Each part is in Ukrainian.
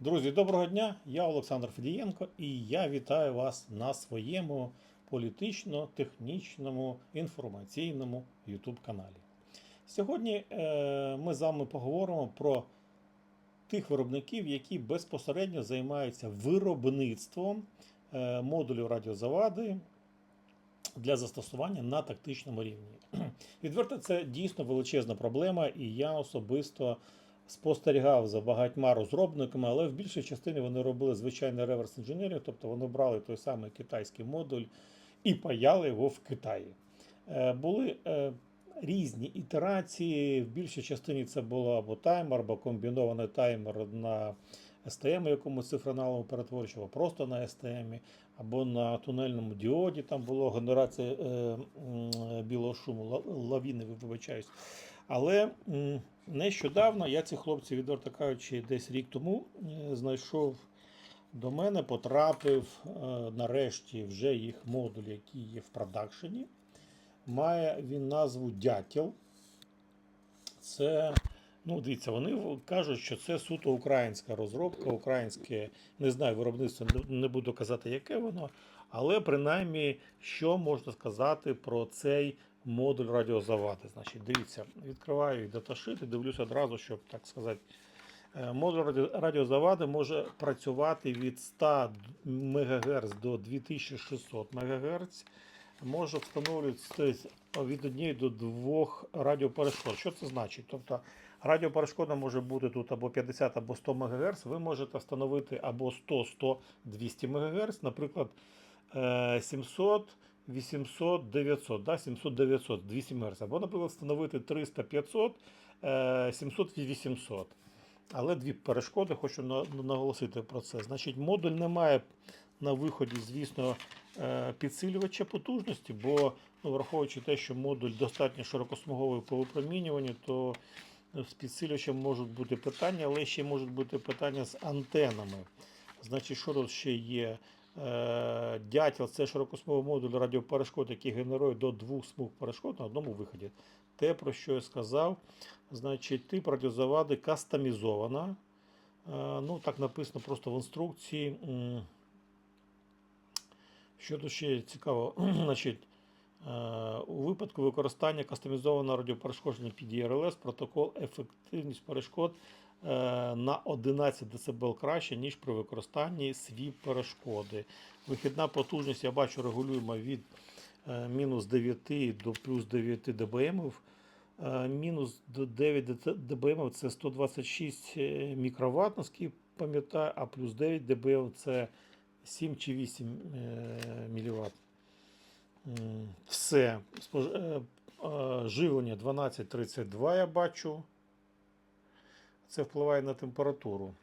Друзі, доброго дня! Я Олександр Федієнко і я вітаю вас на своєму політично-технічному інформаційному YouTube каналі. Сьогодні е, ми з вами поговоримо про тих виробників, які безпосередньо займаються виробництвом е, модулів радіозавади для застосування на тактичному рівні. Відверто, це дійсно величезна проблема, і я особисто спостерігав за багатьма розробниками, але в більшій частині вони робили звичайний реверс інженерію, тобто вони брали той самий китайський модуль і паяли його в Китаї. Е, Були е, різні ітерації. В більшій частині це було або таймер, або комбінований таймер на STM якомусь цифроналому перетворювачу, або просто на STM, або на тунельному діоді. Там було генерація е, білого шуму, лавіни, вибачаюсь. Але нещодавно я цих хлопців, відверто кажучи, десь рік тому е, знайшов до мене, потрапив е, нарешті вже їх модуль, який є в продакшені. Має він назву Дятел. Це, ну, дивіться, вони кажуть, що це суто українська розробка, українське, не знаю, виробництво, не буду казати, яке воно, але принаймні, що можна сказати про цей модуль радіозавади. Значить, дивіться, відкриваю даташит і дивлюся одразу, щоб так сказати. Е, Модуль радіозавади може працювати від 100 МГц до 2600 МГц. Може встановлюватися від 1 до 2 радіоперешкод. Що це значить? Тобто радіоперешкода може бути тут або 50, або 100 МГц. Ви можете встановити або 100, 100, 200 МГц, наприклад, е, 700, 800, 900, да? 700, 900, 200 МГц. Або, наприклад, встановити 300, 500, е, 700 і 800. Але дві перешкоди, хочу наголосити про це. Значить, модуль не має на виході, звісно, е, підсилювача потужності, бо ну, враховуючи те, що модуль достатньо широкосмуговий по випромінюванню, то з підсилювачем можуть бути питання, але ще можуть бути питання з антенами. Значить, що тут ще є? Е, Дятел це широкосмуговий модуль радіоперешкод, який генерує до двох смуг перешкод на одному виході. Те, про що я сказав, значить, тип радіозавади кастомізована. Е, Ну, так написано просто в інструкції. Що тут ще цікаво, значить, е, у випадку використання кастомізованого радіоперешкодження під ERLS протокол ефективність перешкод на 11 дБ краще, ніж при використанні свіп перешкоди. Вихідна потужність, я бачу, регулюємо від е, мінус 9 до плюс 9 дБм. Е, Мінус 9 дБм це 126 е, мікроватт, наскільки пам'ятаю, а плюс 9 дБм це 7 чи 8 мВт. Все. Е, е, Живлення 1232 я бачу. Це впливає на температуру.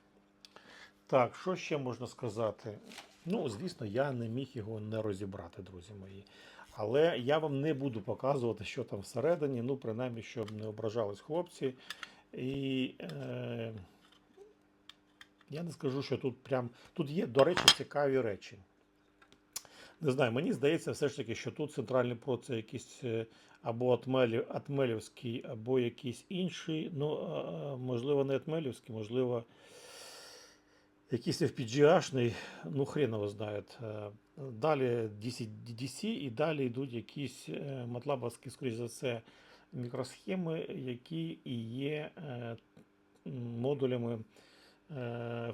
Так, що ще можна сказати? Ну, звісно, я не міг його не розібрати, друзі мої. Але я вам не буду показувати, що там всередині, ну, принаймні, щоб не ображались хлопці. І е, я не скажу, що тут прям. Тут є, до речі, цікаві речі. Не знаю, мені здається, все ж таки, що тут центральний про це якийсь е, або Атмелів, Атмелівський, або якийсь інший. Ну, можливо, не Атмелівський, можливо, якийсь FPGA-шний, ну, хрен його знає. Е, Далі DC, DDC і далі йдуть якісь е, матлабовські, скоріш за все, мікросхеми, які і є модулями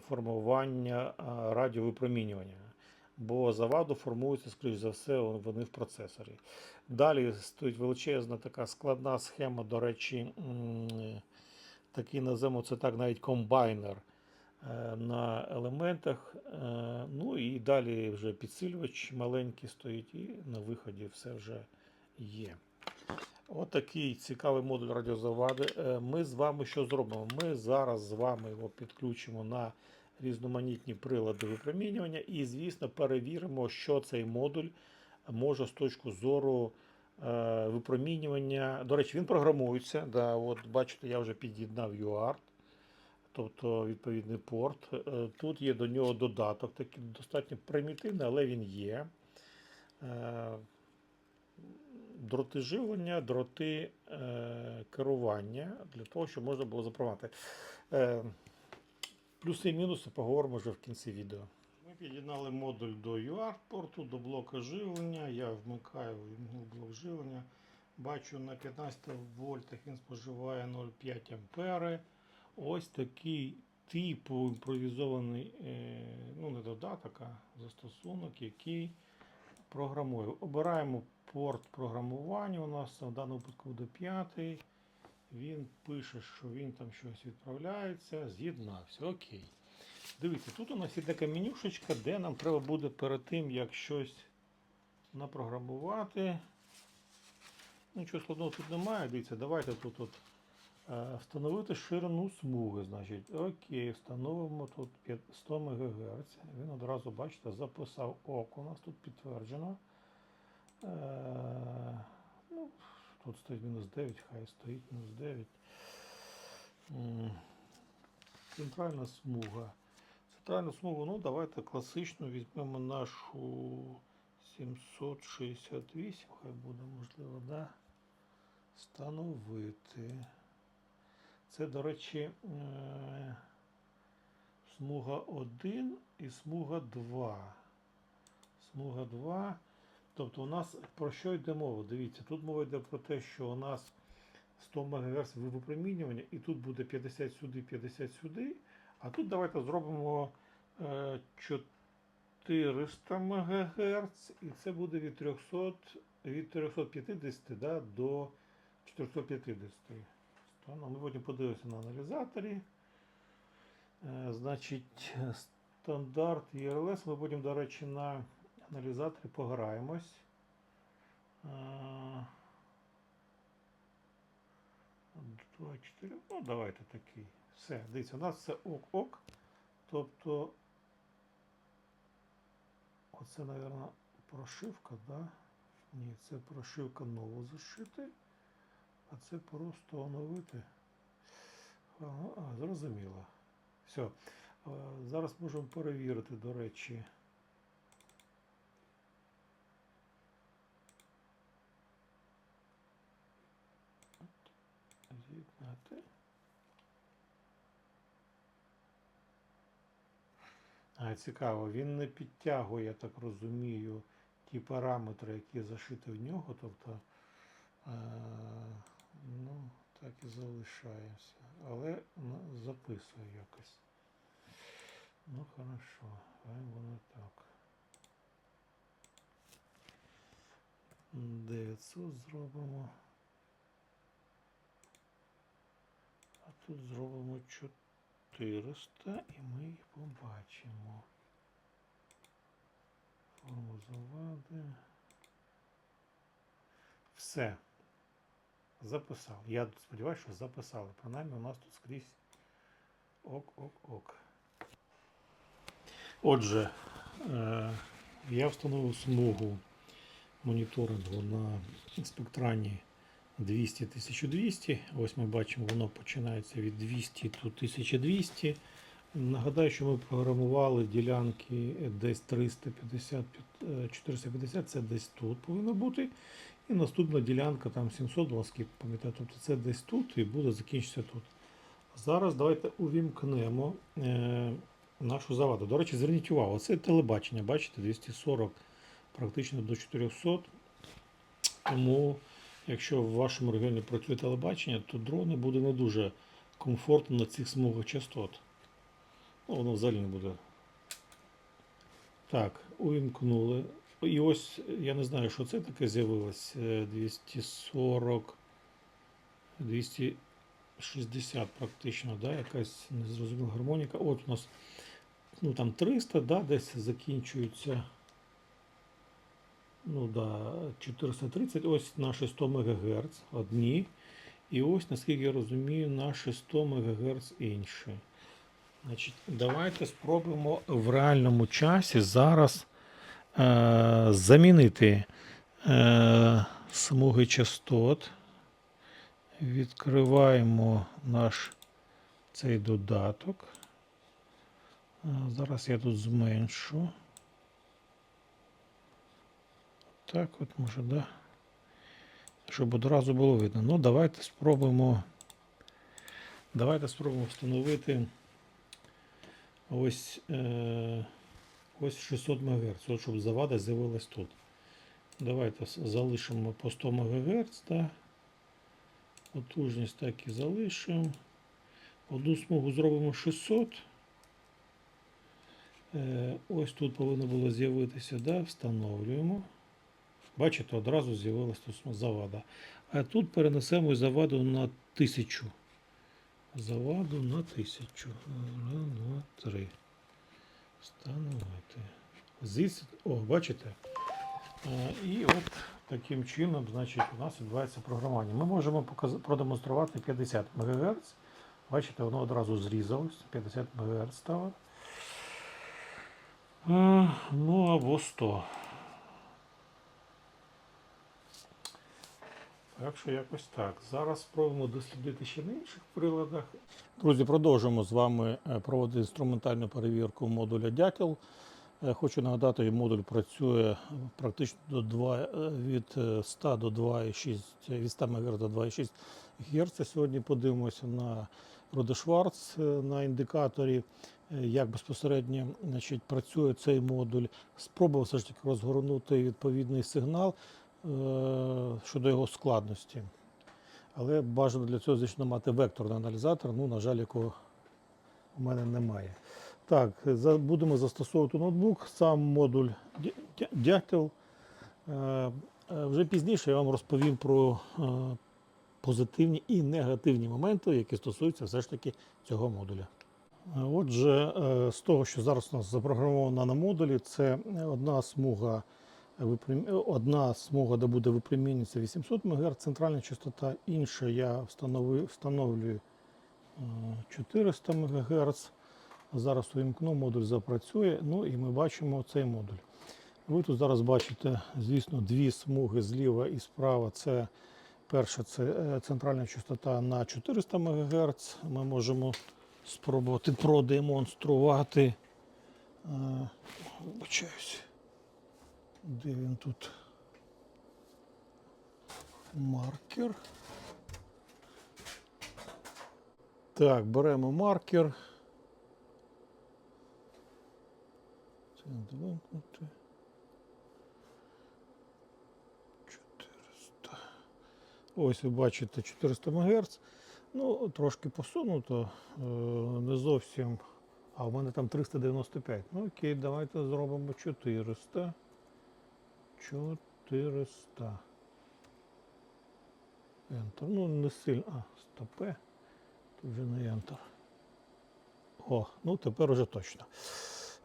формування радіовипромінювання. Бо заваду формуються, скоріш за все, вони в процесорі. Далі стоїть величезна така складна схема, до речі, такий називаємо це так навіть комбайнер е, на елементах. Е, Ну і далі вже підсилювач маленький стоїть, і на виході все вже є. Отакий цікавий модуль радіозавади. Е, Ми з вами що зробимо? Ми зараз з вами його підключимо на різноманітні прилади випромінювання і, звісно, перевіримо, що цей модуль може з точки зору е, випромінювання. До речі, він програмується. Да, от бачите, я вже під'єднав UART, тобто відповідний порт. Е, Тут є до нього додаток, такий достатньо примітивний, але він є. Е, Дроти живлення, дроти е, керування для того, щоб можна було запровадити. Плюси і мінуси поговоримо вже в кінці відео. Ми під'єднали модуль до UART-порту, до блока живлення. Я вмикаю блок живлення. Бачу на 15 вольтах він споживає 0,5 ампери. Ось такий типу імпровізований, е, ну не додаток, а застосунок, який програмує. Обираємо порт програмування. У нас в даному випадку буде 5. Він пише, що він там щось відправляється, з'єднався. Окей. Дивіться, тут у нас є така менюшечка, де нам треба буде перед тим, як щось напрограмувати. Нічого складного тут немає. Дивіться, давайте тут от, е, встановити ширину смуги. Значить, окей, встановимо тут 100 МГц. Він одразу, бачите, записав ок. У нас тут підтверджено. Е, ну, тут стоїть мінус 9, хай стоїть мінус 9. Центральна смуга. Центральну смугу, ну давайте класичну візьмемо нашу 768, хай буде можливо, да? Встановити. Це, до речі, е, смуга 1 і смуга 2. Смуга 2. Тобто у нас про що йде мова? Дивіться, тут мова йде про те, що у нас 100 МГц випромінювання, і тут буде 50 сюди, 50 сюди. А тут давайте зробимо е, 400 МГц, і це буде від 300, від 350 да, до 450. Ну, Ми потім подивимося на аналізаторі. Е, Значить, стандарт ERLS. Ми потім, до речі, на аналізаторі пограємось. Е, 2, 4. Ну, давайте такий. Все, дивіться, у нас це ок-ок. Тобто, оце, мабуть, прошивка, да? Ні, це прошивка ново зашити. А це просто оновити. Ага, зрозуміло. Все. Зараз можемо перевірити, до речі. З'єднати. А, цікаво, він не підтягує, я так розумію, ті параметри, які зашиті в нього. Тобто, е, ну, так і залишаємося. Але ну, записує якось. Ну, хорошо, хай воно так. 900 зробимо. А тут зробимо 400 і ми їх побачимо. Форму завади. Все. Записав. Я сподіваюся, що записали. Принаймні у нас тут скрізь ок-ок-ок. Отже, е, я встановив смугу моніторингу на спектрані 200-1200. Ось ми бачимо, воно починається від 200 тут 1200. Нагадаю, що ми програмували ділянки десь 350, е, 450, це десь тут повинно бути. І наступна ділянка там 700, ласки, пам'ятаю, тобто це десь тут і буде закінчитися тут. Зараз давайте увімкнемо е, нашу заваду. До речі, зверніть увагу, це телебачення, бачите, 240 практично до 400. Тому, якщо в вашому регіоні працює телебачення, то дрони буде не дуже комфортно на цих смугах частот. Ну, воно взагалі не буде. Так, увімкнули. І ось я не знаю, що це таке з'явилось. Е, 240, 260 практично, да, якась незрозуміла гармоніка. От у нас ну, там 300, да, десь закінчується. Ну да, 430, ось наші 100 МГц одні. І ось, наскільки я розумію, наші 100 МГц інші. Значить, давайте спробуємо в реальному часі зараз е, замінити е, смуги частот. Відкриваємо наш цей додаток. Е, Зараз я тут зменшу. Так, от може, да? Щоб одразу було видно. Ну, давайте спробуємо. Давайте спробуємо встановити ось, е, ось 600 МГц. От щоб завада з'явилась тут. Давайте залишимо по 100 МГц. Да? Потужність так і залишимо. Одну смугу зробимо 600. Е, ось тут повинно було з'явитися, да? встановлюємо. Бачите, одразу з'явилася завада. А тут перенесемо заваду на 1000. Заваду на 1000. Раз, два, три. Встановити. Звідси, о, бачите? Е, І от таким чином, значить, у нас відбувається програмування. Ми можемо продемонструвати 50 МГц. Бачите, воно одразу зрізалось. 50 МГц стало. Е, Ну або 100. Так що якось так. Зараз спробуємо дослідити ще на інших приладах. Друзі, продовжуємо з вами е, проводити інструментальну перевірку модуля Дятел. Е, Хочу нагадати, модуль працює практично до 2, е, від е, 100 до 2,6, від 100 МГц до 2,6 Гц. Сьогодні подивимося на Роде Шварц е, на індикаторі, як безпосередньо значить, працює цей модуль. Спробував все ж таки розгорнути відповідний сигнал щодо його складності. Але бажано для цього, звісно, мати векторний аналізатор, ну, на жаль, якого у мене немає. Так, будемо застосовувати ноутбук, сам модуль Дя- Дя- Дятел. Е, е, Вже пізніше я вам розповім про е, позитивні і негативні моменти, які стосуються все ж таки цього модуля. Е, Отже, е, з того, що зараз у нас запрограмовано на модулі, це одна смуга, е, одна смуга, де буде випромінюватися 800 МГц, центральна частота, інша я встановлюю е, 400 МГц. Зараз увімкну, модуль запрацює. Ну і ми бачимо цей модуль. Ви тут зараз бачите, звісно, дві смуги зліва і справа. Це перша це е, центральна частота на 400 МГц. Ми можемо спробувати продемонструвати. Е, Вибачаюсь. Де він тут? Маркер. Так, беремо маркер. Це надо вимкнути. 400. Ось ви бачите 400 МГц. Ну, трошки посунуто, е, не зовсім. А в мене там 395. Ну окей, давайте зробимо 400. 400. Enter. Ну, не сильно. А, стопе. Тут вже не Enter. О, ну тепер уже точно.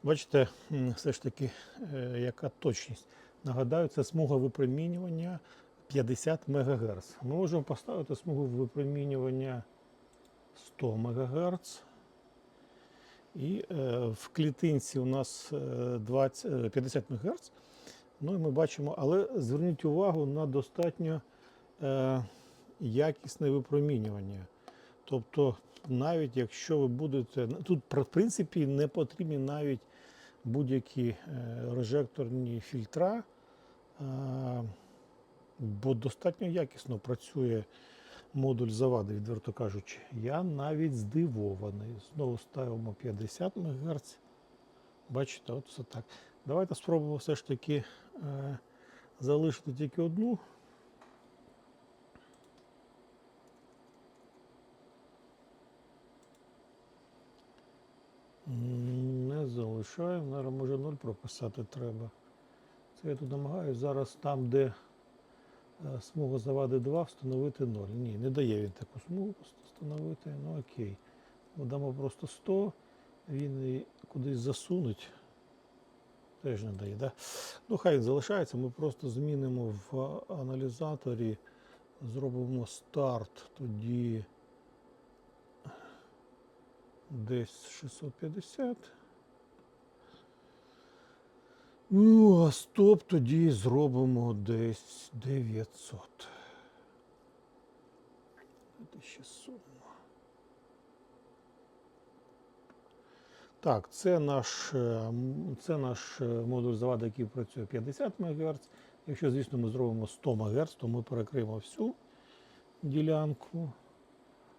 Бачите, все ж таки, е, яка точність. Нагадаю, це смуга випромінювання 50 МГц. Ми можемо поставити смугу випромінювання 100 МГц. І е, в клітинці у нас е, 20, е, 50 МГц. Ну і ми бачимо, але зверніть увагу на достатньо е, якісне випромінювання. Тобто, навіть якщо ви будете. Тут, в принципі, не потрібні навіть будь-які е, режекторні фільтра, е, бо достатньо якісно працює модуль завади, відверто кажучи. Я навіть здивований. Знову ставимо 50 МГц. Бачите, от все так. Давайте спробуємо все ж таки залишити тільки одну. Не залишаю, Наверно, може 0 прописати треба. Це я тут намагаюся зараз там, де е, смуга завади 2, встановити 0. Ні, не дає він таку смугу встановити. Ну окей. Дамо просто 100, він її кудись засунуть. Теж не дає. Да? Ну, хай залишається. Ми просто змінимо в аналізаторі, зробимо старт тоді десь 650. Ну, а стоп тоді зробимо десь 900. 600. Так, це наш, е, це наш е, модуль завади, який працює 50 МГц. Якщо, звісно, ми зробимо 100 МГц, то ми перекриємо всю ділянку.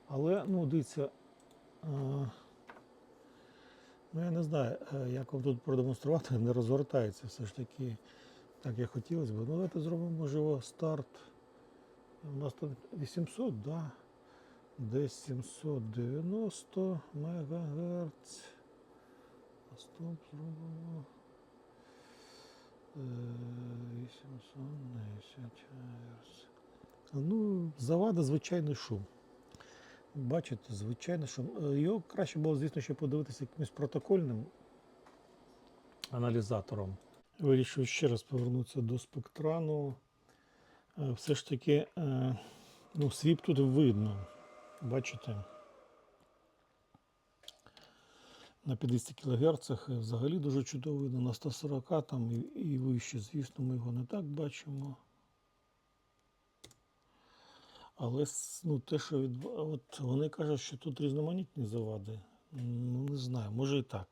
Але, ну, дивіться, е, Ну, я не знаю, як вам тут продемонструвати, не розгортається все ж таки, так як хотілося б. Ну, давайте зробимо, можливо, старт. У нас тут 800, да? Десь 790 МГц. Е, 810 Гц. Ну, завада звичайний шум. Бачите, звичайно, що е, його краще було, звісно, ще подивитися якимось протокольним аналізатором. Вирішив ще раз повернутися до спектрану. Е, Все ж таки, е, ну, свіп тут видно. Бачите? На 50 кГц взагалі дуже чудово видно, на 140 там і, і вище, звісно, ми його не так бачимо. Але ну, те, що від... от вони кажуть, що тут різноманітні завади. Ну, не знаю, може і так.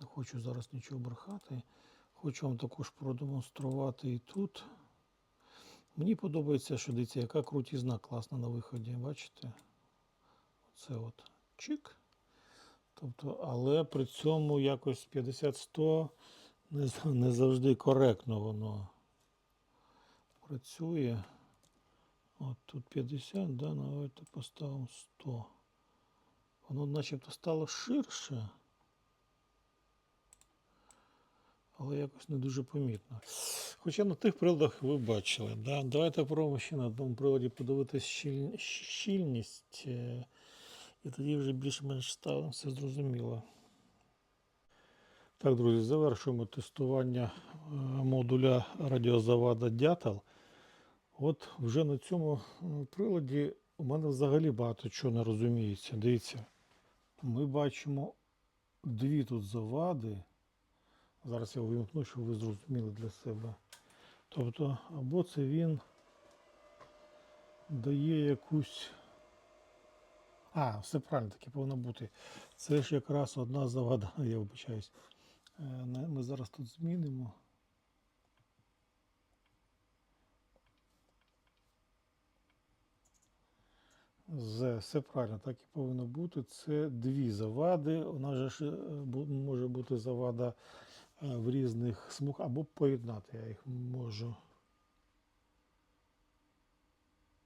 Не хочу зараз нічого брехати. Хочу вам також продемонструвати і тут. Мені подобається, що дивіться, яка крутізна класна на виході. Бачите? Оце от чик. Тобто, але при цьому якось 50-100 не, не завжди коректно воно працює. От тут 50, да, давайте поставимо 100. Воно начебто стало ширше. Але якось не дуже помітно. Хоча на тих приладах ви бачили. Да? Давайте попробуємо ще на одному приладі подивитися щіль... щільність. І тоді вже більш-менш стало все зрозуміло. Так, друзі, завершуємо тестування е, модуля радіозавада Дятел. От вже на цьому е, приладі у мене взагалі багато чого не розуміється. Дивіться, ми бачимо дві тут завади. Зараз я увімкну, щоб ви зрозуміли для себе. Тобто, або це він дає якусь. А, все правильно, таки повинно бути. Це ж якраз одна завада, я вибачаюсь. Е, Ми зараз тут змінимо. З, все правильно, так і повинно бути. Це дві завади. У нас же е, може бути завада е, в різних смуг, або поєднати я їх можу.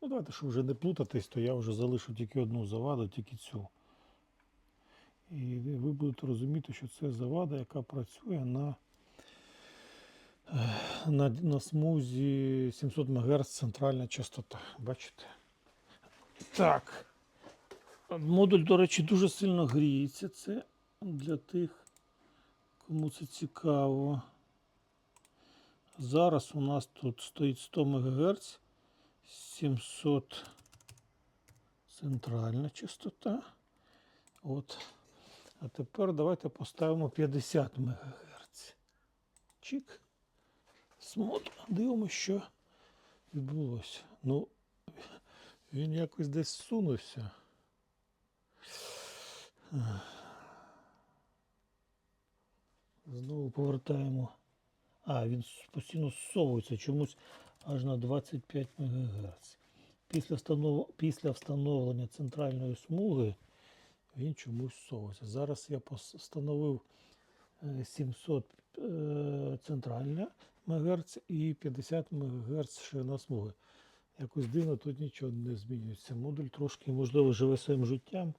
Ну, давайте, щоб вже не плутатись, то я вже залишу тільки одну заваду, тільки цю. І ви будете розуміти, що це завада, яка працює на, е, на, на смузі 700 МГц центральна частота. Бачите? Так. Модуль, до речі, дуже сильно гріється. Це для тих, кому це цікаво. Зараз у нас тут стоїть 100 МГц, 700 центральна частота. От. А тепер давайте поставимо 50 МГц. Чик. Смотримо, дивимося, що відбулося. Ну, він якось десь сунувся. Знову повертаємо. А, він постійно зсовується чомусь аж на 25 МГц. Після, встанов... Після встановлення центральної смуги він чомусь зсовується. Зараз я встановив е, 700 е, центральна МГц і 50 МГц ширина смуги. Якось дивно, тут нічого не змінюється. Модуль трошки, можливо, живе своїм життям.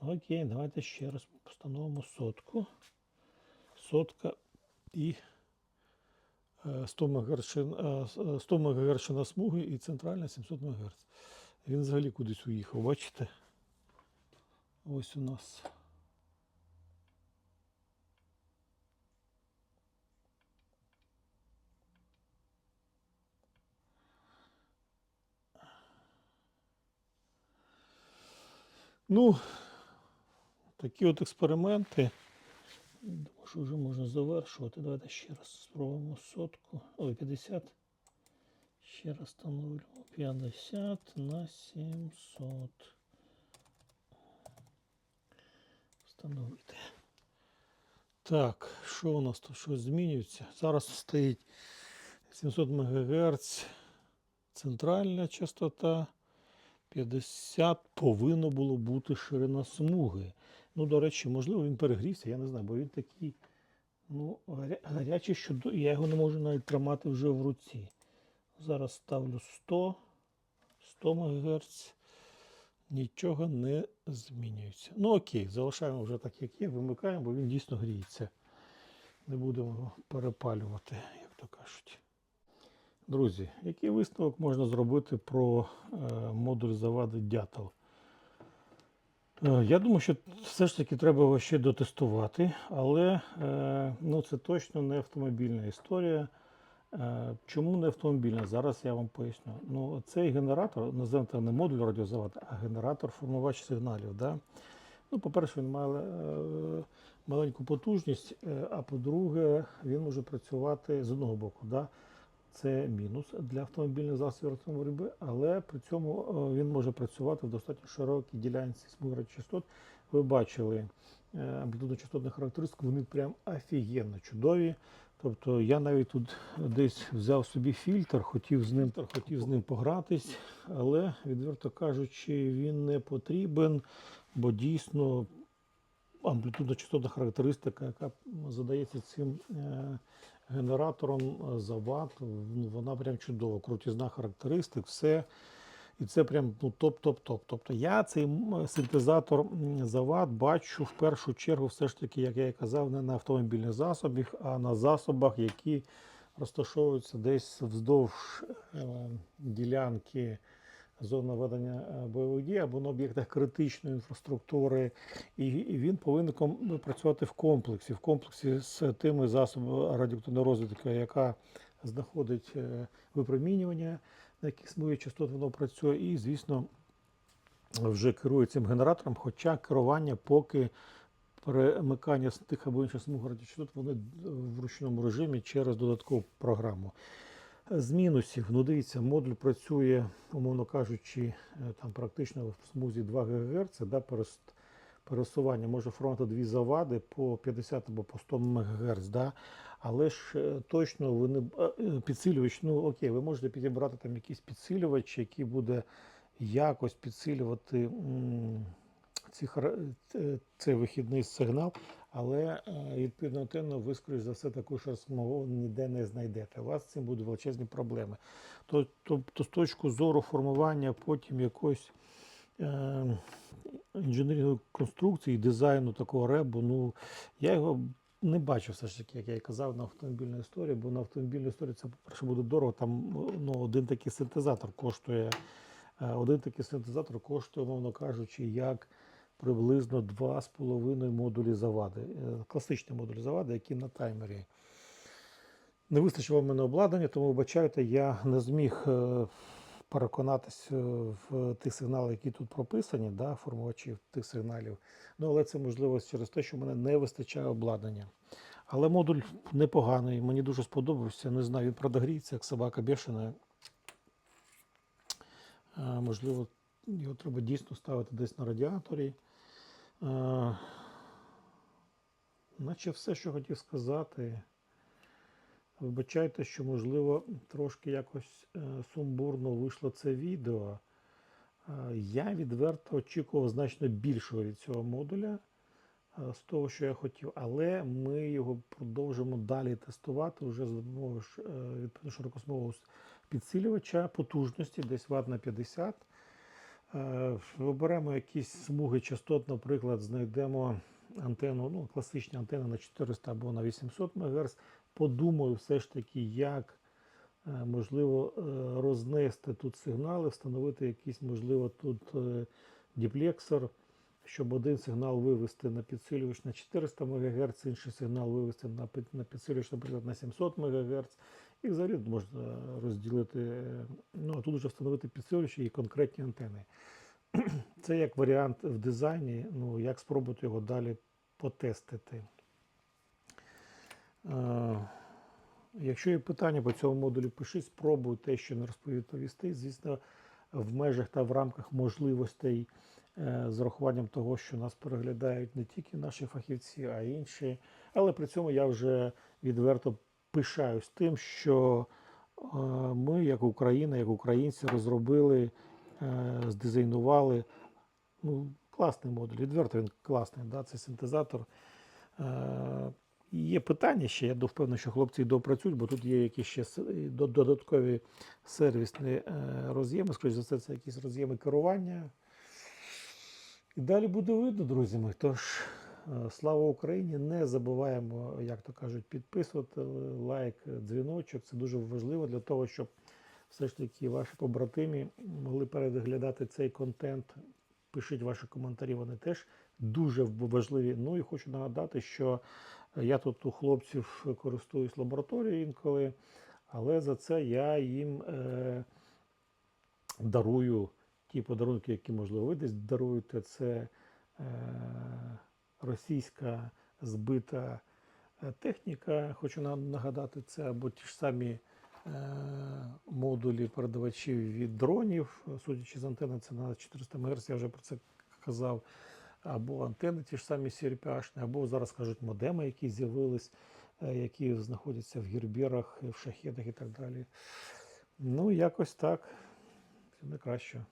Окей, давайте ще раз встановимо сотку. Сотка і е, 100 МГц, шин- е, 100 МГц ширина смуги і центральна 700 МГц. Він взагалі кудись уїхав, бачите? Ось у нас. Ну, такі от експерименти. Думаю, що вже можна завершувати. Давайте ще раз спробуємо сотку. Ой, 50. Ще раз встановлюємо 50 на 700. Встановити. Так, що у нас тут щось змінюється? Зараз стоїть 700 МГц центральна частота. 50 повинно було бути ширина смуги. Ну, до речі, можливо, він перегрівся, я не знаю, бо він такий ну, гарячий, що я його не можу навіть тримати вже в руці. Зараз ставлю 100, 100 МГц. Нічого не змінюється. Ну окей, залишаємо вже так, як є, вимикаємо, бо він дійсно гріється. Не будемо його перепалювати, як то кажуть. Друзі, який висновок можна зробити про е, модуль завади дятел? Е, Я думаю, що все ж таки треба його ще дотестувати, але е, ну, це точно не автомобільна історія. Е, Чому не автомобільна? Зараз я вам поясню. Ну, цей генератор, називаємо не модуль радіозаводу, а генератор формувач сигналів. Да? Ну, по-перше, він має маленьку потужність, а по-друге, він може працювати з одного боку. Да? Це мінус для автомобільних засобів електронної боротьби, але при цьому е, він може працювати в достатньо широкій ділянці смуги частот. Ви бачили е, амплітудно-частотні характеристики, вони прям офігенно чудові. Тобто я навіть тут десь взяв собі фільтр, хотів з ним, хотів з ним погратись, але, відверто кажучи, він не потрібен, бо дійсно амплітудно-частотна характеристика, яка задається цим е, генератором е, за ват, ну, вона прям чудова, крутізна характеристик, все. І це прям ну, топ-топ-топ. Тобто я цей синтезатор м, за ват бачу в першу чергу, все ж таки, як я і казав, не на автомобільних засобах, а на засобах, які розташовуються десь вздовж е, ділянки зони ведення е, бойових дій або на об'єктах критичної інфраструктури, і, він повинен працювати в комплексі, в комплексі з тими засобами радіоактивної розвідки, яка знаходить е, випромінювання, на яких смуги частот воно працює, і, звісно, вже керує цим генератором, хоча керування поки перемикання з тих або інших смуг радіочастот вони в ручному режимі через додаткову програму. З мінусів, ну дивіться, модуль працює, умовно кажучи, е, там практично в смузі 2 ГГц, да, пересування може формувати дві завади по 50 або по 100 МГц, да, але ж е, точно вони б- е, е, підсилювач, ну окей, ви можете підібрати там якийсь підсилювач, який буде якось підсилювати м, ці, цей вихідний сигнал, але е, відповідно антенну ви, скоріш за все, таку ж розмову ніде не знайдете. У вас з цим будуть величезні проблеми. То- Тобто, з точки зору формування потім якоїсь е, інженерної конструкції, дизайну такого ребу, ну я його не бачу все ж таки, як я і казав, на автомобільній історії, бо на автомобільній історії це, по-перше, буде дорого. Там ну, один такий синтезатор коштує. е, Один такий синтезатор коштує, мовно кажучи, як приблизно 2,5 модулі завади. Е, Класичні модулі завади, які на таймері. Не вистачило в мене обладнання, тому вибачайте, я не зміг е, переконатись е, в тих сигналах, які тут прописані, да, формувачів тих сигналів. Ну, але це можливо через те, що в мене не вистачає обладнання. Але модуль непоганий, мені дуже сподобався. Не знаю, він продогріється, як собака бешена. Можливо, його треба дійсно ставити десь на радіаторі. Е, Наче все, що хотів сказати. Вибачайте, що, можливо, трошки якось е, сумбурно вийшло це відео. Е, Я відверто очікував значно більшого від цього модуля з того, що я хотів, але ми його продовжимо далі тестувати вже за допомогою широкосмового підсилювача потужності, десь Вт на 50. Е, Виберемо якісь смуги частот, наприклад, знайдемо антенну, ну, класичні антени на 400 або на 800 МГц. Подумаю все ж таки, як е, можливо е, рознести тут сигнали, встановити якийсь, можливо, тут діплексор, щоб один сигнал вивести на підсилювач на 400 МГц, інший сигнал вивести на підсилювач, наприклад, на 700 МГц. І взагалі можна розділити, е, ну а тут вже встановити підсилювачі і конкретні антени. Це як варіант в дизайні, ну як спробувати його далі потестити. Е, Якщо є питання по цьому модулю, пишіть, спробую те, що не розповісти. Звісно, в межах та в рамках можливостей е, з урахуванням того, що нас переглядають не тільки наші фахівці, а й інші. Але при цьому я вже відверто пишаюсь тим, що е, ми, як Україна, як українці, розробили, е, здизайнували ну, класний модуль, відверто він класний, да, цей синтезатор. Е, Є питання ще, я впевнений, що хлопці допрацюють, бо тут є якісь ще додаткові сервісні роз'єми. Скоріше за все, це якісь роз'єми керування. І далі буде видно, друзі мої. Тож, слава Україні! Не забуваємо, як то кажуть, підписувати лайк, дзвіночок. Це дуже важливо для того, щоб все ж таки ваші побратимі могли переглядати цей контент. Пишіть ваші коментарі, вони теж дуже важливі. Ну і хочу нагадати, що я тут у хлопців користуюсь лабораторією інколи, але за це я їм е, дарую ті подарунки, які, можливо, ви десь даруєте. Це е, російська збита е, техніка. Хочу нагадати, це або ті ж самі е, модулі передавачів від дронів, судячи з антени, це на 400 МГц, я вже про це казав. Або антени ті ж самі CRPH, або зараз кажуть модеми, які з'явились, е, які знаходяться в гірбірах, в шахедах і так далі. Ну, якось так. Все найкраще.